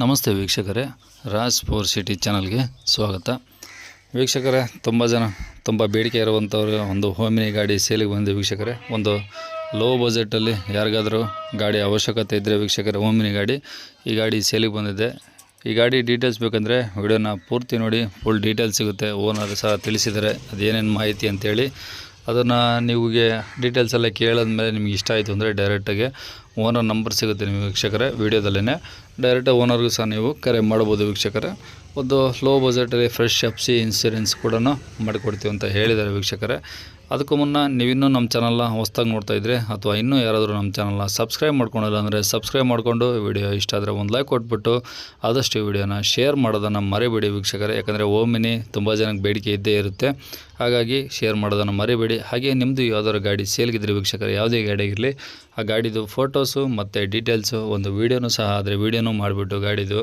ನಮಸ್ತೆ ವೀಕ್ಷಕರೇ, Raj four city ಚಾನಲ್ಗೆ ಸ್ವಾಗತ. ವೀಕ್ಷಕರೇ, ತುಂಬ ಜನ, ತುಂಬ ಬೇಡಿಕೆ ಇರುವಂಥವ್ರು ಒಂದು ಹೋಮಿನಿ ಗಾಡಿ ಸೇಲಿಗೆ ಬಂದಿದೆ ವೀಕ್ಷಕರೇ. ಒಂದು ಲೋ ಬಜೆಟಲ್ಲಿ ಯಾರಿಗಾದರೂ ಗಾಡಿ ಅವಶ್ಯಕತೆ ಇದ್ದರೆ ವೀಕ್ಷಕರೇ ಹೋಮಿನಿ ಗಾಡಿ ಈ ಗಾಡಿ ಸೇಲಿಗೆ ಬಂದಿದೆ. ಈ ಗಾಡಿ ಡೀಟೇಲ್ಸ್ ಬೇಕಂದರೆ ವಿಡಿಯೋನ ಪೂರ್ತಿ ನೋಡಿ ಫುಲ್ ಡೀಟೇಲ್ಸ್ ಸಿಗುತ್ತೆ. ಓನರ್ ಸಹ ತಿಳಿಸಿದರೆ ಅದೇನೇನು ಮಾಹಿತಿ ಅಂತೇಳಿ. ಅದನ್ನು ನಿಮಗೆ ಡೀಟೇಲ್ಸ್ ಎಲ್ಲ ಕೇಳಿದ್ಮೇಲೆ ನಿಮ್ಗೆ ಇಷ್ಟ ಆಯಿತು ಅಂದರೆ ಡೈರೆಕ್ಟಾಗಿ ಓನರ್ ನಂಬರ್ ಸಿಗುತ್ತೆ ನಿಮಗೆ ವೀಕ್ಷಕರೇ. ವೀಡಿಯೋದಲ್ಲೇ ಡೈರೆಕ್ಟ್ ಓನರ್ಗೂ ಸಹ ನೀವು ಕರೆ ಮಾಡ್ಬೋದು ವೀಕ್ಷಕರೇ. ಒಂದು ಲೋ ಬಜೆಟಲ್ಲಿ ಫ್ರೆಶ್ ಎಫ್ ಸಿ ಇನ್ಸೂರೆನ್ಸ್ ಕೂಡ ಮಾಡಿಕೊಡ್ತೀವಿ ಅಂತ ಹೇಳಿದ್ದಾರೆ ವೀಕ್ಷಕರೇ. ಅದಕ್ಕೂ ಮುನ್ನ ನೀವಿನ್ನೂ ನಮ್ಮ ಚಾನಲ್ನ ಹೊಸ್ದಾಗಿ ನೋಡ್ತಾ ಇದ್ರೆ ಅಥವಾ ಇನ್ನೂ ಯಾರಾದರೂ ನಮ್ಮ ಚಾನಲ್ನ ಸಬ್ಸ್ಕ್ರೈಬ್ ಮಾಡ್ಕೊಂಡಿಲ್ಲ ಅಂದರೆ ಸಬ್ಸ್ಕ್ರೈಬ್ ಮಾಡಿಕೊಂಡು ವಿಡಿಯೋ ಇಷ್ಟ ಆದರೆ ಒಂದು ಲೈಕ್ ಕೊಟ್ಬಿಟ್ಟು ಆದಷ್ಟು ವಿಡಿಯೋನ ಶೇರ್ ಮಾಡೋದನ್ನು ಮರಿಬೇಡಿ ವೀಕ್ಷಕರೇ. ಯಾಕಂದರೆ ಓಮಿನಿ ತುಂಬ ಜನಕ್ಕೆ ಬೇಡಿಕೆ ಇದ್ದೇ ಇರುತ್ತೆ. ಹಾಗಾಗಿ ಶೇರ್ ಮಾಡೋದನ್ನು ಮರಿಬೇಡಿ. ಹಾಗೆ ನಿಮ್ಮದು ಯಾವ್ದಾದ್ರು ಗಾಡಿ ಸೇಲ್ಗಿದ್ರೆ ವೀಕ್ಷಕರೇ, ಯಾವುದೇ ಗಾಡಿ ಆಗಿರಲಿ ಆ ಗಾಡಿದು ಫೋಟೋಸು ಮತ್ತು ಡೀಟೇಲ್ಸು ಒಂದು ವೀಡಿಯೋನೂ ಸಹ ಆದರೆ ವೀಡಿಯೋನೂ ಮಾಡಿಬಿಟ್ಟು ಗಾಡಿದು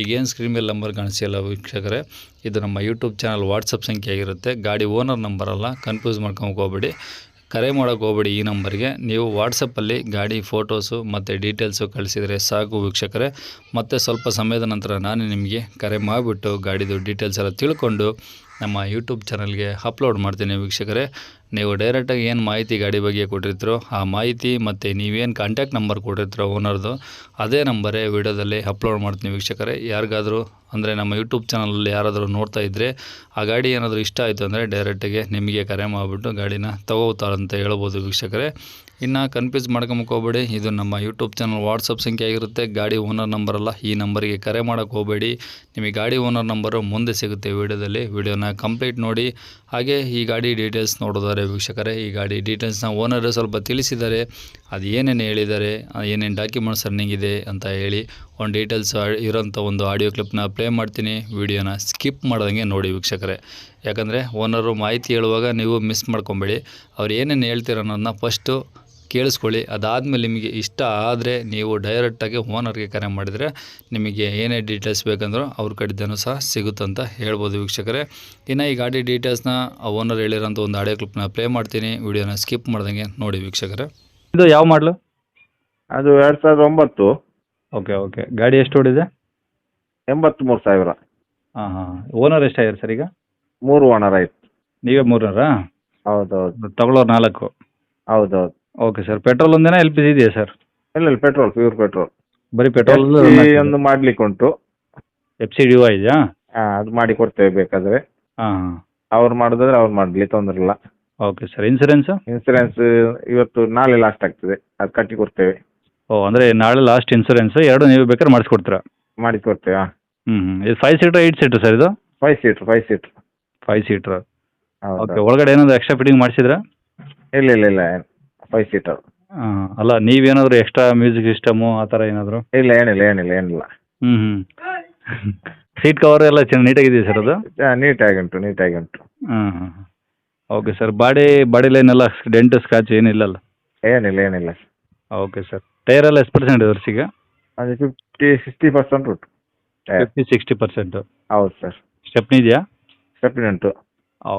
ಈಗೇನು ಸ್ಕ್ರೀನ್ ಮೇಲೆ ನಂಬರ್ ಕಾಣಿಸಿಲ್ಲ ವೀಕ್ಷಕರೇ, ಇದು ನಮ್ಮ ಯೂಟ್ಯೂಬ್ ಚಾನಲ್ ವಾಟ್ಸಪ್ ಸಂಖ್ಯೆ ಆಗಿರುತ್ತೆ. ಗಾಡಿ ಓನರ್ ನಂಬರ್ ಅಲ್ಲ ಕನ್ಫ್ಯೂಸ್ ಮಾಡ್ಕೊಂಡು ಹೋಗ್ಬೇಡಿ. ಕರೆ ಮಾಡೋಕ್ಕೆ ಹೋಗ್ಬೇಡಿ ಈ ನಂಬರ್ಗೆ ನೀವು ವಾಟ್ಸಪ್ಪಲ್ಲಿ ಗಾಡಿ ಫೋಟೋಸು ಮತ್ತು ಡೀಟೇಲ್ಸು ಕಳಿಸಿದರೆ ಸಾಕು ವೀಕ್ಷಕರೇ. ಮತ್ತು ಸ್ವಲ್ಪ ಸಮಯದ ನಂತರ ನಾನು ನಿಮಗೆ ಕರೆ ಮಾಡಿಬಿಟ್ಟು ಗಾಡಿದು ಡೀಟೇಲ್ಸ್ ಎಲ್ಲ ತಿಳ್ಕೊಂಡು ನಮ್ಮ ಯೂಟ್ಯೂಬ್ ಚಾನಲ್ಗೆ ಅಪ್ಲೋಡ್ ಮಾಡ್ತೀನಿ ವೀಕ್ಷಕರೇ. ನೀವು ಡೈರೆಕ್ಟಾಗಿ ಏನು ಮಾಹಿತಿ ಗಾಡಿ ಬಗ್ಗೆ ಕೊಟ್ಟಿರ್ತೀರೋ ಆ ಮಾಹಿತಿ ಮತ್ತು ನೀವೇನು ಕಾಂಟ್ಯಾಕ್ಟ್ ನಂಬರ್ ಕೊಟ್ಟಿರ್ತೀರೋ ಓನರ್ದು ಅದೇ ನಂಬರೇ ವಿಡಿಯೋದಲ್ಲಿ ಅಪ್ಲೋಡ್ ಮಾಡ್ತೀನಿ ವೀಕ್ಷಕರೇ. ಯಾರಿಗಾದರೂ ಅಂದರೆ ನಮ್ಮ ಯೂಟ್ಯೂಬ್ ಚಾನಲಲ್ಲಿ ಯಾರಾದರೂ ನೋಡ್ತಾ ಇದ್ದರೆ ಆ ಗಾಡಿ ಏನಾದರೂ ಇಷ್ಟ ಆಯಿತು ಅಂದರೆ ಡೈರೆಕ್ಟಾಗಿ ನಿಮಗೆ ಕರೆ ಮಾಡಿಬಿಟ್ಟು ಗಾಡಿನ ತಗೋತಾರೆ ಅಂತ ಹೇಳ್ಬೋದು ವೀಕ್ಷಕರೇ. ಇನ್ನು ಕನ್ಫ್ಯೂಸ್ ಹೋಗ್ಬೇಡಿ. ಇದು ನಮ್ಮ ಯೂಟ್ಯೂಬ್ ಚಾನಲ್ ವಾಟ್ಸಪ್ ಸಂಖ್ಯೆ ಆಗಿರುತ್ತೆ. ಗಾಡಿ ಓನರ್ ನಂಬರ್ ಅಲ್ಲ, ಈ ನಂಬರಿಗೆ ಕರೆ ಮಾಡೋಕ್ಕೆ ಹೋಗಬೇಡಿ. ನಿಮಗೆ ಗಾಡಿ ಓನರ್ ನಂಬರು ಮುಂದೆ ಸಿಗುತ್ತೆ ವಿಡಿಯೋದಲ್ಲಿ. ವಿಡಿಯೋನ ಕಂಪ್ಲೀಟ್ ನೋಡಿ. ಹಾಗೆ ಈ ಗಾಡಿ ಡೀಟೇಲ್ಸ್ ನೋಡೋದಾರೆ ವೀಕ್ಷಕರೇ. ಈ ಗಾಡಿ ಡೀಟೇಲ್ಸ್ನ ಓನರ್ ಸ್ವಲ್ಪ ತಿಳಿಸಿದ್ದಾರೆ. ಅದು ಏನೇನು ಹೇಳಿದ್ದಾರೆ ಏನೇನು ಡಾಕ್ಯುಮೆಂಟ್ಸ್ ರನ್ನಿಂಗ್ ಇದೆ ಅಂತ ಹೇಳಿ ಒಂದು ಡೀಟೇಲ್ಸ್ ಇರೋಂಥ ಒಂದು ಆಡಿಯೋ ಕ್ಲಿಪ್ನ ಪ್ಲೇ ಮಾಡ್ತೀನಿ. ವಿಡಿಯೋನ ಸ್ಕಿಪ್ ಮಾಡ್ದಂಗೆ ನೋಡಿ ವೀಕ್ಷಕರೇ. ಯಾಕಂದರೆ ಓನರು ಮಾಹಿತಿ ಹೇಳುವಾಗ ನೀವು ಮಿಸ್ ಮಾಡ್ಕೊಬೇಡಿ. ಅವ್ರು ಏನೇನು ಹೇಳ್ತೀರ ಅನ್ನೋದನ್ನ ಫಸ್ಟು ಕೇಳಿಸ್ಕೊಳ್ಳಿ. ಅದಾದಮೇಲೆ ನಿಮಗೆ ಇಷ್ಟ ಆದರೆ ನೀವು ಡೈರೆಕ್ಟಾಗಿ ಓನರ್ಗೆ ಕರೆ ಮಾಡಿದರೆ ನಿಮಗೆ ಏನೇ ಡೀಟೇಲ್ಸ್ ಬೇಕಂದ್ರೂ ಅವ್ರ ಕಡೆದೇನೂ ಸಹ ಸಿಗುತ್ತಂತ ಹೇಳ್ಬೋದು ವೀಕ್ಷಕರೇ. ಇನ್ನು ಈ ಗಾಡಿ ಡೀಟೇಲ್ಸ್ನ ಆ ಓನರ್ ಹೇಳಿರೋಂಥ ಒಂದು ಆಡಿಯೋ ಕ್ಲಿಪ್ನ ಪ್ಲೇ ಮಾಡ್ತೀನಿ. ವಿಡಿಯೋನ ಸ್ಕಿಪ್ ಮಾಡ್ದಂಗೆ ನೋಡಿ ವೀಕ್ಷಕರೇ. ಇದು ಯಾವ ಮಾಡಲು ಅದು ಎರಡು ಸಾವಿರದ ಒಂಬತ್ತು. ಓಕೆ ಓಕೆ ಗಾಡಿ ಎಷ್ಟು ಓಡಿದೆ? ಎಂಬತ್ತ್ಮೂರು ಸಾವಿರ. ಹಾಂ ಹಾಂ. ಓನರ್ ಎಷ್ಟಾಗಿದೆ ಸರ್ ಈಗ? ಮೂರು ಓನರ್ ಆಯ್ತು. ನೀವೇ ಮೂರನರಾ ಹೌದೌದು. ತಗೊಳ್ಳೋರು ನಾಲ್ಕು. ಹೌದೌದು. ಓಕೆ ಸರ್ ಪೆಟ್ರೋಲ್ ಒಂದೇನಾ ಎಲ್ ಪಿ ಜಿ ಇದೆಯಾ ಸರ್ ಇಲ್ಲ ಇಲ್ಲ ಪೆಟ್ರೋಲ್ ಪ್ಯೂರ್ ಪೆಟ್ರೋಲ್ ಬರೀ ಪೆಟ್ರೋಲ್ ಒಂದು ಮಾಡ್ಲಿಕ್ಕೆ ಉಂಟು. ಎಫ್ ಸಿ ಡಿ ಇದೆಯಾ? ಆ, ಅದು ಮಾಡಿ ಕೊಡ್ತೇವೆ ಬೇಕಾದ್ರೆ. ಹಾಂ ಹಾಂ. ಅವ್ರು ಮಾಡಿದ್ರೆ ಅವ್ರು ಮಾಡಲಿ ತೊಂದರೆ ಇಲ್ಲ. ಓಕೆ ಸರ್ ಇನ್ಸೂರೆನ್ಸ್ ಇನ್ಸೂರೆನ್ಸ್ ಇವತ್ತು ನಾಳೆ ಲಾಸ್ಟ್ ಆಗ್ತದೆ. ಅದು ಕಟ್ಟಿ ಕೊಡ್ತೇವೆ. ಓ ಅಂದರೆ ನಾಳೆ ಲಾಸ್ಟ್ ಇನ್ಸೂರೆನ್ಸ್ ಎರಡು ನೀವು ಬೇಕಾದ್ರೆ ಮಾಡಿಸ್ಕೊಡ್ತೀರಾ? ಮಾಡಿ ಕೊಡ್ತೇವೆ ಹ್ಞೂ ಹ್ಞೂ ಇದು five seater eight seater sir ಇದು? Five seater five seater five seater okay ಒಳಗಡೆ ಏನಾದರೂ ಎಕ್ಸ್ಟ್ರಾ ಫಿಟ್ಟಿಂಗ್ ಮಾಡಿಸಿದ್ರಾ? ಇಲ್ಲ ಇಲ್ಲ ಇಲ್ಲ. ಫೈವ್ ಸೀಟರ್ ಹಾಂ ಅಲ್ಲ ನೀವೇನಾದ್ರು ಎಕ್ಸ್ಟ್ರಾ ಮ್ಯೂಸಿಕ್ ಸಿಸ್ಟಮು ಆ ಥರ ಏನಾದರೂ? ಇಲ್ಲ ಏನಿಲ್ಲ ಏನಿಲ್ಲ ಏನಿಲ್ಲ. ಹ್ಞೂ ಹ್ಞೂ ಸೀಟ್ ಕವರ್ ಎಲ್ಲ ಚೆನ್ನಾಗಿ ನೀಟಾಗಿದೆಯಾ ಸರ್ ಅದು? ನೀಟಾಗಿ ಉಂಟು ನೀಟಾಗಿ ಉಂಟು ಹಾಂ ಹಾಂ okay sir body body line ಎಲ್ಲ ಡೆಂಟ್ ಸ್ಕ್ರಾಚ್ ಏನಿಲ್ಲಲ್ಲ? ಏನಿಲ್ಲ ಏನಿಲ್ಲ. ಓಕೆ ಸರ್ ಟೈರ್ ಎಲ್ಲ ಎಷ್ಟು ಪರ್ಸೆಂಟ್ ಇದೆ ಸಿಗ ಅದು ಫಿಫ್ಟಿ ಸಿಕ್ಸ್ಟಿ ಪರ್ಸೆಂಟ್ ಉಂಟು. ಟೈರ್. ಫಿಫ್ಟಿ ಸಿಕ್ಸ್ಟಿ ಪರ್ಸೆಂಟು ಹೌದು ಸರ್ ಸ್ಟೆಪ್ನಿ ಇದೆಯಾ? ಸ್ಟೆಪ್ನಿ ಉಂಟು.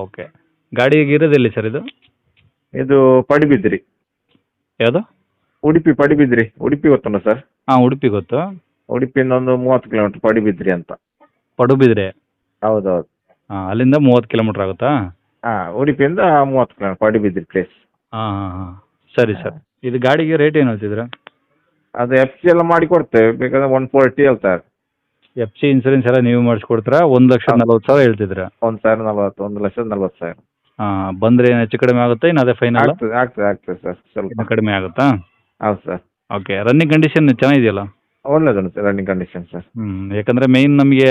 ಓಕೆ ಗಾಡಿಗೆ ಇರೋದೆಲ್ಲಿ ಸರ್ ಇದು? ಇದು ಪಡಿಬಿದ್ರಿ. ಯಾವುದು? ಉಡುಪಿ ಪಡಿಬಿದ್ರಿ. ಉಡುಪಿ ಗೊತ್ತಲ್ಲ ಸರ್? ಹಾ ಉಡುಪಿ ಗೊತ್ತು. ಉಡುಪಿಯಿಂದ ಒಂದು ಮೂವತ್ತು ಕಿಲೋಮೀಟರ್ ಪಡಿಬಿದ್ರಿ ಅಂತ. ಪಡುಬಿದ್ರೆ? ಹೌದೌದು. ಹಾಂ ಅಲ್ಲಿಂದ ಮೂವತ್ತು ಕಿಲೋಮೀಟರ್ ಆಗುತ್ತಾ? ಹಾಂ ಉಡುಪಿಯಿಂದ ಮೂವತ್ತು ಕಿಲೋಮೀಟರ್ ಪಡಿಬಿದ್ರಿ ಪ್ಲೇಸ್ ಹಾ ಹಾಂ ಹಾಂ. ಸರಿ ಸರ್. ಇದು ಗಾಡಿಗೆ ರೇಟ್ ಏನು ಹೇಳ್ತಿದ್ರ ಅದು ಎಫ್ ಸಿ ಎಲ್ಲ ಮಾಡಿ ಕೊಡ್ತೇವೆ. ಬೇಕಾದ್ರೆ ಒನ್ ಫೋರ್ಟಿ ಹೇಳ್ತಾರೆ ಎಫ್ ಸಿ ಇನ್ಸೂರೆನ್ಸ್ ಎಲ್ಲ ನೀವು ಮಾಡಿಸ್ಕೊಡ್ತೀರಾ? ಒಂದು ಲಕ್ಷ ಹೌದು. ನಲ್ವತ್ತು ಸಾವಿರ ಹೇಳ್ತಿದ್ರ ಒಂದು ಸಾವಿರ ನಲ್ವತ್ತು ಒಂದು ಲಕ್ಷದ ನಲ್ವತ್ತು ಸಾವಿರ. ಬಂದರೆ ಏನು ಹೆಚ್ಚು ಕಡಿಮೆ ಆಗುತ್ತೆ ಇನ್ನು ಅದೇ ಫೈನಲ್ ಆಗ್ತದೆ ಆಗ್ತದೆ ಆಗ್ತದೆ ಸರ್ ಸ್ವಲ್ಪ. ಕಡಿಮೆ ಆಗುತ್ತಾ? ಹೌದು ಸರ್ ಓಕೆ ರನ್ನಿಂಗ್ ಕಂಡೀಷನ್ ಚೆನ್ನಾಗಿದೆಯಲ್ಲ? ಒಳ್ಳೇದುಂಟು ಸರ್ ರನ್ನಿಂಗ್ ಕಂಡೀಷನ್ ಸರ್ ಹ್ಮ್ ಯಾಕಂದ್ರೆ ಮೇನ್ ನಮಗೆ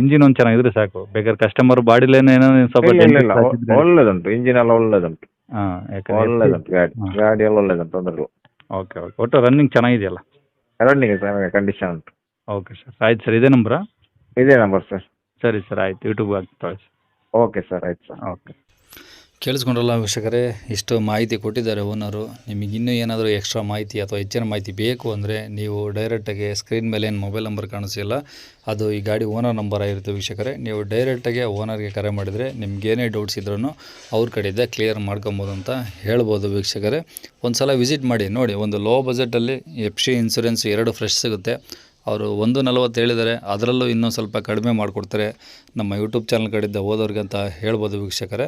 ಇಂಜಿನ್ ಒಂದು ಚೆನ್ನಾಗಿದ್ರೆ ಸಾಕು. ಬೇಕಾದ್ರೆ ಕಸ್ಟಮರ್ ಬಾಡಿ ಲೈನ್ ಏನೋ ಸ್ವಲ್ಪ ಇಲ್ಲ ಒಳ್ಳೇದುಂಟು ಇಂಜಿನ್ ಎಲ್ಲ ಒಳ್ಳೇದುಂಟು. ಹಾ, ಯಾಕಂದ್ರೆ ಒಳ್ಳೇದುಂಟು ಗಾಡಿ. ಗಾಡಿ ಎಲ್ಲ ಒಳ್ಳೇದುಂಟು ತೊಂದರೆ ಇಲ್ಲ. ಓಕೆ ಓಕೆ ಒಟ್ಟು ರನ್ನಿಂಗ್ ಚೆನ್ನಾಗಿದೆಯಲ್ಲ? ರನ್ನಿಂಗ್ ಕಂಡೀಷನ್ ಉಂಟು. ಓಕೆ ಸರ್ ಆಯ್ತು ಸರ್ ಇದೇ ನಂಬರಾ ಇದೇ ನಂಬರ್ ಸರ್ ಸರಿ ಸರ್ ಆಯ್ತು. ಯೂಟ್ಯೂಬ್ ಹಾಕಿ ಓಕೆ ಸರ್ ಆಯ್ತು ಸರ್ ಓಕೆ ಕೇಳಿಸ್ಕೊಂಡ್ರಲ್ಲ ವೀಕ್ಷಕರೇ, ಇಷ್ಟು ಮಾಹಿತಿ ಕೊಟ್ಟಿದ್ದಾರೆ ಓನರು. ನಿಮಗೆ ಇನ್ನೂ ಏನಾದರೂ ಎಕ್ಸ್ಟ್ರಾ ಮಾಹಿತಿ ಅಥವಾ ಹೆಚ್ಚಿನ ಮಾಹಿತಿ ಬೇಕು ಅಂದರೆ ನೀವು ಡೈರೆಕ್ಟಾಗಿ ಸ್ಕ್ರೀನ್ ಮೇಲೆ ಏನು ಮೊಬೈಲ್ ನಂಬರ್ ಕಾಣಿಸಿಲ್ಲ ಅದು ಈ ಗಾಡಿ ಓನರ್ ನಂಬರ್ ಆಗಿರುತ್ತೆ ವೀಕ್ಷಕರೇ. ನೀವು ಡೈರೆಕ್ಟಾಗಿ ಓನರ್ಗೆ ಕರೆ ಮಾಡಿದರೆ ನಿಮ್ಗೇನೇ ಡೌಟ್ಸ್ ಇದ್ರೂ ಅವ್ರ ಕಡೆಯಿಂದ ಕ್ಲಿಯರ್ ಮಾಡ್ಕೊಬೋದು ಅಂತ ಹೇಳ್ಬೋದು ವೀಕ್ಷಕರೇ. ಒಂದು ಸಲ ವಿಸಿಟ್ ಮಾಡಿ, ನೋಡಿ, ಒಂದು ಲೋ ಬಜೆಟಲ್ಲಿ ಎಫ್ ಸಿ ಇನ್ಸೂರೆನ್ಸ್ ಎರಡು ಫ್ರೆಶ್ ಸಿಗುತ್ತೆ. ಅವರು ಒಂದು ನಲವತ್ತು ಹೇಳಿದರೆ ಅದರಲ್ಲೂ ಇನ್ನೂ ಸ್ವಲ್ಪ ಕಡಿಮೆ ಮಾಡಿಕೊಡ್ತಾರೆ. ನಮ್ಮ ಯೂಟ್ಯೂಬ್ ಚಾನಲ್ ಕಡೆಯಿಂದ ಹೋದವ್ರಿಗೆ ಅಂತ ಹೇಳ್ಬೋದು ವೀಕ್ಷಕರೇ.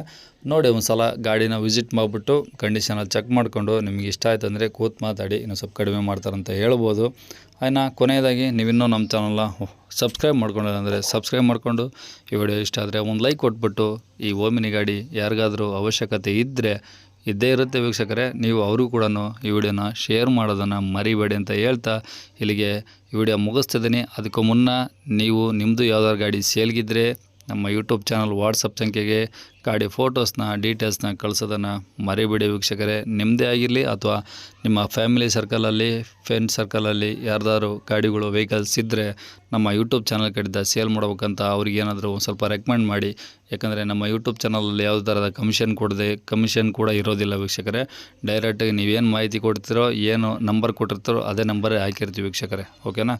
ನೋಡಿ ಒಂದು ಸಲ ಗಾಡಿನ ವಿಸಿಟ್ ಮಾಡಿಬಿಟ್ಟು ಕಂಡೀಷನಲ್ಲಿ ಚೆಕ್ ಮಾಡಿಕೊಂಡು ನಿಮಗೆ ಇಷ್ಟ ಆಯ್ತು ಅಂದರೆ ಕೂತ್ ಮಾತಾಡಿ, ಇನ್ನೂ ಸ್ವಲ್ಪ ಕಡಿಮೆ ಮಾಡ್ತಾರಂತ ಹೇಳ್ಬೋದು. ಇನ್ನು ಕೊನೆಯದಾಗಿ ನೀವಿನ್ನೂ ನಮ್ಮ ಚಾನಲ್ನ ಸಬ್ಸ್ಕ್ರೈಬ್ ಮಾಡ್ಕೊಂಡಿಲ್ಲ ಅಂದರೆ ಸಬ್ಸ್ಕ್ರೈಬ್ ಮಾಡಿಕೊಂಡು ಈ ವಿಡಿಯೋ ಇಷ್ಟ ಆದರೆ ಒಂದು ಲೈಕ್ ಕೊಟ್ಬಿಟ್ಟು ಈ ಓಮಿನಿ ಗಾಡಿ ಯಾರಿಗಾದರೂ ಅವಶ್ಯಕತೆ ಇದ್ದರೆ ಇದ್ದೇ ಇರುತ್ತೆ ವೀಕ್ಷಕರೇ, ನೀವು ಅವರು ಕೂಡ ಈ ವಿಡಿಯೋನ ಶೇರ್ ಮಾಡೋದನ್ನು ಮರಿಬೇಡಿ ಅಂತ ಹೇಳ್ತಾ ಇಲ್ಲಿಗೆ ಈ ವಿಡಿಯೋ ಮುಗಿಸ್ತಿದ್ದೀನಿ. ಅದಕ್ಕೂ ಮುನ್ನ ನೀವು ನಿಮ್ಮದು ಯಾವ್ದಾದ್ರು ಗಾಡಿ ಸೇಲ್ಗಿದ್ರೆ ನಮ್ಮ ಯೂಟ್ಯೂಬ್ ಚಾನಲ್ ವಾಟ್ಸಪ್ ಸಂಖ್ಯೆಗೆ ಗಾಡಿ ಫೋಟೋಸ್ನ, ಡೀಟೇಲ್ಸ್ನ ಕಳಿಸೋದನ್ನು ಮರಿಬಿಡಿ ವೀಕ್ಷಕರೇ. ನಿಮ್ಮದೇ ಆಗಿರಲಿ ಅಥವಾ ನಿಮ್ಮ ಫ್ಯಾಮಿಲಿ ಸರ್ಕಲಲ್ಲಿ ಫ್ರೆಂಡ್ ಸರ್ಕಲಲ್ಲಿ ಯಾರ್ದಾದ್ರು ಗಾಡಿಗಳು, ವೆಹಿಕಲ್ಸ್ ಇದ್ದರೆ ನಮ್ಮ ಯೂಟ್ಯೂಬ್ ಚಾನಲ್ ಕಡಿದ ಸೇಲ್ ಮಾಡ್ಬೇಕಂತ ಅವ್ರಿಗೆ ಏನಾದರೂ ಒಂದು ಸ್ವಲ್ಪ ರೆಕಮೆಂಡ್ ಮಾಡಿ. ಯಾಕಂದರೆ ನಮ್ಮ ಯೂಟ್ಯೂಬ್ ಚಾನಲಲ್ಲಿ ಯಾವುದೇ ಥರದ ಕಮಿಷನ್ ಕೊಡದೆ, ಕಮಿಷನ್ ಕೂಡ ಇರೋದಿಲ್ಲ ವೀಕ್ಷಕರೇ. ಡೈರೆಕ್ಟಾಗಿ ನೀವೇನು ಮಾಹಿತಿ ಕೊಡ್ತೀರೋ, ಏನು ನಂಬರ್ ಕೊಟ್ಟಿರ್ತಾರೋ ಅದೇ ನಂಬರೇ ಹಾಕಿರ್ತೀವಿ ವೀಕ್ಷಕರೇ. ಓಕೆನಾ?